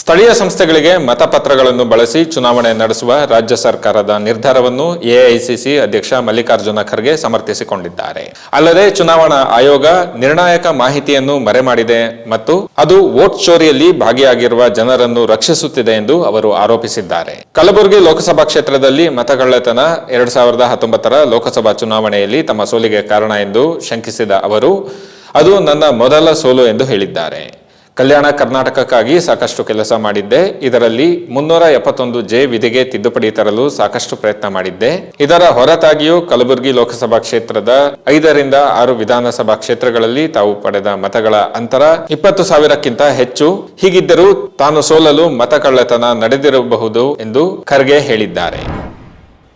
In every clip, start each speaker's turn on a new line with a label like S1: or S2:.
S1: ಸ್ಥಳೀಯ ಸಂಸ್ಥೆಗಳಿಗೆ ಮತಪತ್ರಗಳನ್ನು ಬಳಸಿ ಚುನಾವಣೆ ನಡೆಸುವ ರಾಜ್ಯ ಸರ್ಕಾರದ ನಿರ್ಧಾರವನ್ನು ಎಐಸಿಸಿ ಅಧ್ಯಕ್ಷ ಮಲ್ಲಿಕಾರ್ಜುನ ಖರ್ಗೆ ಸಮರ್ಥಿಸಿಕೊಂಡಿದ್ದಾರೆ. ಅಲ್ಲದೆ ಚುನಾವಣಾ ಆಯೋಗ ನಿರ್ಣಾಯಕ ಮಾಹಿತಿಯನ್ನು ಮರೆಮಾಡಿದೆ ಮತ್ತು ಅದು ವೋಟ್ ಚೋರಿಯಲ್ಲಿ ಭಾಗಿಯಾಗಿರುವ ಜನರನ್ನು ರಕ್ಷಿಸುತ್ತಿದೆ ಎಂದು ಅವರು ಆರೋಪಿಸಿದ್ದಾರೆ. ಕಲಬುರಗಿ ಲೋಕಸಭಾ ಕ್ಷೇತ್ರದಲ್ಲಿ ಮತಗಳ್ಳತನ ಎರಡ್ ಸಾವಿರದ ಹತ್ತೊಂಬತ್ತರ ಲೋಕಸಭಾ ಚುನಾವಣೆಯಲ್ಲಿ ತಮ್ಮ ಸೋಲಿಗೆ ಕಾರಣ ಎಂದು ಶಂಕಿಸಿದ ಅವರು, ಅದು ನನ್ನ ಮೊದಲ ಸೋಲು ಎಂದು ಹೇಳಿದ್ದಾರೆ. ಕಲ್ಯಾಣ ಕರ್ನಾಟಕಕ್ಕಾಗಿ ಸಾಕಷ್ಟು ಕೆಲಸ ಮಾಡಿದ್ದೆ. ಇದರಲ್ಲಿ ಮುನ್ನೂರ ಎಪ್ಪತ್ತೊಂದು ಜೆ ವಿಧಿಗೆ ತಿದ್ದುಪಡಿ ತರಲು ಸಾಕಷ್ಟು ಪ್ರಯತ್ನ ಮಾಡಿದ್ದೆ. ಇದರ ಹೊರತಾಗಿಯೂ ಕಲಬುರಗಿ ಲೋಕಸಭಾ ಕ್ಷೇತ್ರದ ಐದರಿಂದ ಆರು ವಿಧಾನಸಭಾ ಕ್ಷೇತ್ರಗಳಲ್ಲಿ ತಾವು ಪಡೆದ ಮತಗಳ ಅಂತರ ಇಪ್ಪತ್ತು ಸಾವಿರಕ್ಕಿಂತ ಹೆಚ್ಚು. ಹೀಗಿದ್ದರೂ ತಾನು ಸೋಲಲು ಮತಕಳ್ಳತನ ನಡೆದಿರಬಹುದು ಎಂದು ಖರ್ಗೆ ಹೇಳಿದ್ದಾರೆ.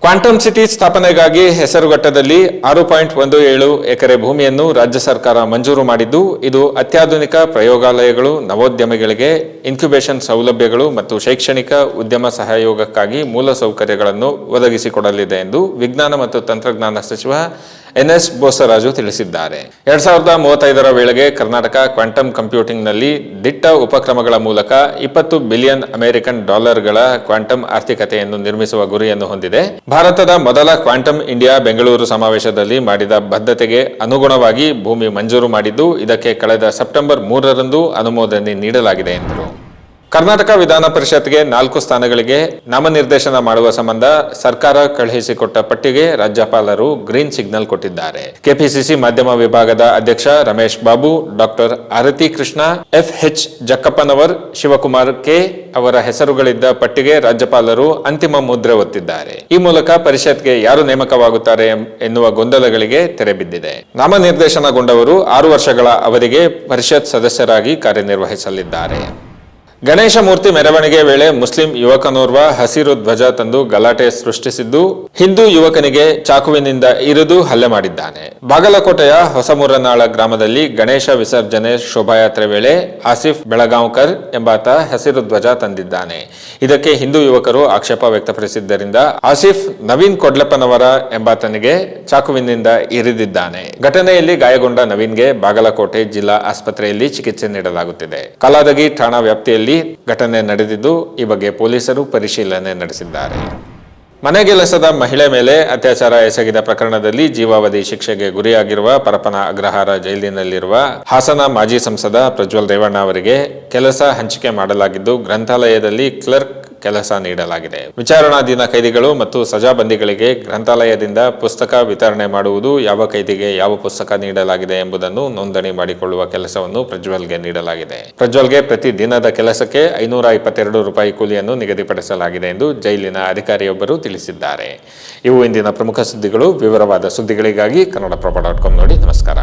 S1: ಕ್ವಾಂಟಮ್ ಸಿಟಿ ಸ್ಥಾಪನೆಗಾಗಿ ಹೆಸರುಘಟ್ಟದಲ್ಲಿ ಆರು ಪಾಯಿಂಟ್ ಒಂದು ಏಳು ಎಕರೆ ಭೂಮಿಯನ್ನು ರಾಜ್ಯ ಸರ್ಕಾರ ಮಂಜೂರು ಮಾಡಿದ್ದು, ಇದು ಅತ್ಯಾಧುನಿಕ ಪ್ರಯೋಗಾಲಯಗಳು, ನವೋದ್ಯಮಿಗಳಿಗೆ ಇನ್ಕ್ಯುಬೇಷನ್ ಸೌಲಭ್ಯಗಳು ಮತ್ತು ಶೈಕ್ಷಣಿಕ ಉದ್ಯಮ ಸಹಯೋಗಕ್ಕಾಗಿ ಮೂಲ ಸೌಕರ್ಯಗಳನ್ನು ಒದಗಿಸಿಕೊಡಲಿದೆ ಎಂದು ವಿಜ್ಞಾನ ಮತ್ತು ತಂತ್ರಜ್ಞಾನ ಸಚಿವ ಎನ್ಎಸ್ ಬೋಸರಾಜು ತಿಳಿಸಿದ್ದಾರೆ. ಎರಡ್ ಸಾವಿರದ ಮೂವತ್ತೈದರ ವೇಳೆಗೆ ಕರ್ನಾಟಕ ಕ್ವಾಂಟಮ್ ಕಂಪ್ಯೂಟಿಂಗ್ನಲ್ಲಿ ದಿಟ್ಟ ಉಪಕ್ರಮಗಳ ಮೂಲಕ ಇಪ್ಪತ್ತು ಬಿಲಿಯನ್ ಅಮೆರಿಕನ್ ಡಾಲರ್ಗಳ ಕ್ವಾಂಟಮ್ ಆರ್ಥಿಕತೆಯನ್ನು ನಿರ್ಮಿಸುವ ಗುರಿಯನ್ನು ಹೊಂದಿದೆ. ಭಾರತದ ಮೊದಲ ಕ್ವಾಂಟಮ್ ಇಂಡಿಯಾ ಬೆಂಗಳೂರು ಸಮಾವೇಶದಲ್ಲಿ ಮಾಡಿದ ಬದ್ಧತೆಗೆ ಅನುಗುಣವಾಗಿ ಭೂಮಿ ಮಂಜೂರು ಮಾಡಿದ್ದು ಇದಕ್ಕೆ ಕಳೆದ ಸೆಪ್ಟೆಂಬರ್ ಮೂರರಂದು ಅನುಮೋದನೆ ನೀಡಲಾಗಿದೆ ಎಂದರು. ಕರ್ನಾಟಕ ವಿಧಾನ ಪರಿಷತ್ಗೆ ನಾಲ್ಕು ಸ್ಥಾನಗಳಿಗೆ ನಾಮನಿರ್ದೇಶನ ಮಾಡುವ ಸಂಬಂಧ ಸರ್ಕಾರ ಕಳುಹಿಸಿಕೊಟ್ಟ ಪಟ್ಟಿಗೆ ರಾಜ್ಯಪಾಲರು ಗ್ರೀನ್ ಸಿಗ್ನಲ್ ಕೊಟ್ಟಿದ್ದಾರೆ. ಕೆಪಿಸಿಸಿ ಮಾಧ್ಯಮ ವಿಭಾಗದ ಅಧ್ಯಕ್ಷ Ramesh Babu, doctor Aarti Krishna F H Jakkappanavar, Shivakumar K ಅವರ ಹೆಸರುಗಳಿದ್ದ ಪಟ್ಟಿಗೆ ರಾಜ್ಯಪಾಲರು ಅಂತಿಮ ಮುದ್ರೆ ಒತ್ತಿದ್ದಾರೆ. ಈ ಮೂಲಕ ಪರಿಷತ್ಗೆ ಯಾರು ನೇಮಕವಾಗುತ್ತಾರೆ ಎನ್ನುವ ಗೊಂದಲಗಳಿಗೆ ತೆರೆ ಬಿದ್ದಿದೆ. ನಾಮನಿರ್ದೇಶನಗೊಂಡವರು ಆರು ವರ್ಷಗಳ ಅವಧಿಗೆ ಪರಿಷತ್ ಸದಸ್ಯರಾಗಿ ಕಾರ್ಯನಿರ್ವಹಿಸಲಿದ್ದಾರೆ. ಗಣೇಶ ಮೂರ್ತಿ ಮೆರವಣಿಗೆ ವೇಳೆ ಮುಸ್ಲಿಂ ಯುವಕನೋರ್ವ ಹಸಿರು ಧ್ವಜ ತಂದು ಗಲಾಟೆ ಸೃಷ್ಟಿಸಿದ್ದು ಹಿಂದೂ ಯುವಕನಿಗೆ ಚಾಕುವಿನಿಂದ ಇರಿದು ಹಲ್ಲೆ ಮಾಡಿದ್ದಾನೆ. ಬಾಗಲಕೋಟೆಯ ಹೊಸಮೂರನಾಳ ಗ್ರಾಮದಲ್ಲಿ ಗಣೇಶ ವಿಸರ್ಜನೆ ಶೋಭಾಯಾತ್ರೆ ವೇಳೆ ಆಸಿಫ್ ಬೆಳಗಾಂವ್ಕರ್ ಎಂಬಾತ ಹಸಿರು ಧ್ವಜ ತಂದಿದ್ದಾನೆ. ಇದಕ್ಕೆ ಹಿಂದೂ ಯುವಕರು ಆಕ್ಷೇಪ ವ್ಯಕ್ತಪಡಿಸಿದ್ದರಿಂದ ಆಸಿಫ್ ನವೀನ್ ಕೊಡ್ಲಪ್ಪನವರ ಎಂಬಾತನಿಗೆ ಚಾಕುವಿನಿಂದ ಇರಿದಿದ್ದಾನೆ. ಘಟನೆಯಲ್ಲಿ ಗಾಯಗೊಂಡ ನವೀನ್ಗೆ ಬಾಗಲಕೋಟೆ ಜಿಲ್ಲಾ ಆಸ್ಪತ್ರೆಯಲ್ಲಿ ಚಿಕಿತ್ಸೆ ನೀಡಲಾಗುತ್ತಿದೆ. ಕಲಾದಗಿ ಠಾಣಾ ವ್ಯಾಪ್ತಿಯಲ್ಲಿ ಘಟನೆ ನಡೆದಿದ್ದು, ಈ ಬಗ್ಗೆ ಪೊಲೀಸರು ಪರಿಶೀಲನೆ ನಡೆಸಿದ್ದಾರೆ. ಮನೆಗೆಲಸದ ಮಹಿಳೆ ಮೇಲೆ ಅತ್ಯಾಚಾರ ಎಸಗಿದ ಪ್ರಕರಣದಲ್ಲಿ ಜೀವಾವಧಿ ಶಿಕ್ಷೆಗೆ ಗುರಿಯಾಗಿರುವ ಪರಪನ ಅಗ್ರಹಾರ ಜೈಲಿನಲ್ಲಿರುವ ಹಾಸನ ಮಾಜಿ ಸಂಸದ ಪ್ರಜ್ವಲ್ ರೇವಣ್ಣ ಅವರಿಗೆ ಕೆಲಸ ಹಂಚಿಕೆ ಮಾಡಲಾಗಿದ್ದು, ಗ್ರಂಥಾಲಯದಲ್ಲಿ ಕ್ಲರ್ಕ್ ಕೆಲಸ ನೀಡಲಾಗಿದೆ. ವಿಚಾರಣಾಧೀನ ಕೈದಿಗಳು ಮತ್ತು ಸಜಾಬಂದಿಗಳಿಗೆ ಗ್ರಂಥಾಲಯದಿಂದ ಪುಸ್ತಕ ವಿತರಣೆ ಮಾಡುವುದು ಯಾವ ಕೈದಿಗೆ ಯಾವ ಪುಸ್ತಕ ನೀಡಲಾಗಿದೆ ಎಂಬುದನ್ನು ನೋಂದಣಿ ಮಾಡಿಕೊಳ್ಳುವ ಕೆಲಸವನ್ನು ಪ್ರಜ್ವಲ್ಗೆ ನೀಡಲಾಗಿದೆ. ಪ್ರಜ್ವಲ್ಗೆ ಪ್ರತಿ ದಿನದ ಕೆಲಸಕ್ಕೆ ಐನೂರ ಇಪ್ಪತ್ತೆರಡು ರೂಪಾಯಿ ಕೂಲಿಯನ್ನು ನಿಗದಿಪಡಿಸಲಾಗಿದೆ ಎಂದು ಜೈಲಿನ ಅಧಿಕಾರಿಯೊಬ್ಬರು ತಿಳಿಸಿದ್ದಾರೆ. ಇವು ಇಂದಿನ ಪ್ರಮುಖ ಸುದ್ದಿಗಳು. ವಿವರವಾದ ಸುದ್ದಿಗಳಿಗಾಗಿ ಕನ್ನಡಪ್ರಭ ಡಾಟ್ ಕಾಮ್ ನೋಡಿ. ನಮಸ್ಕಾರ.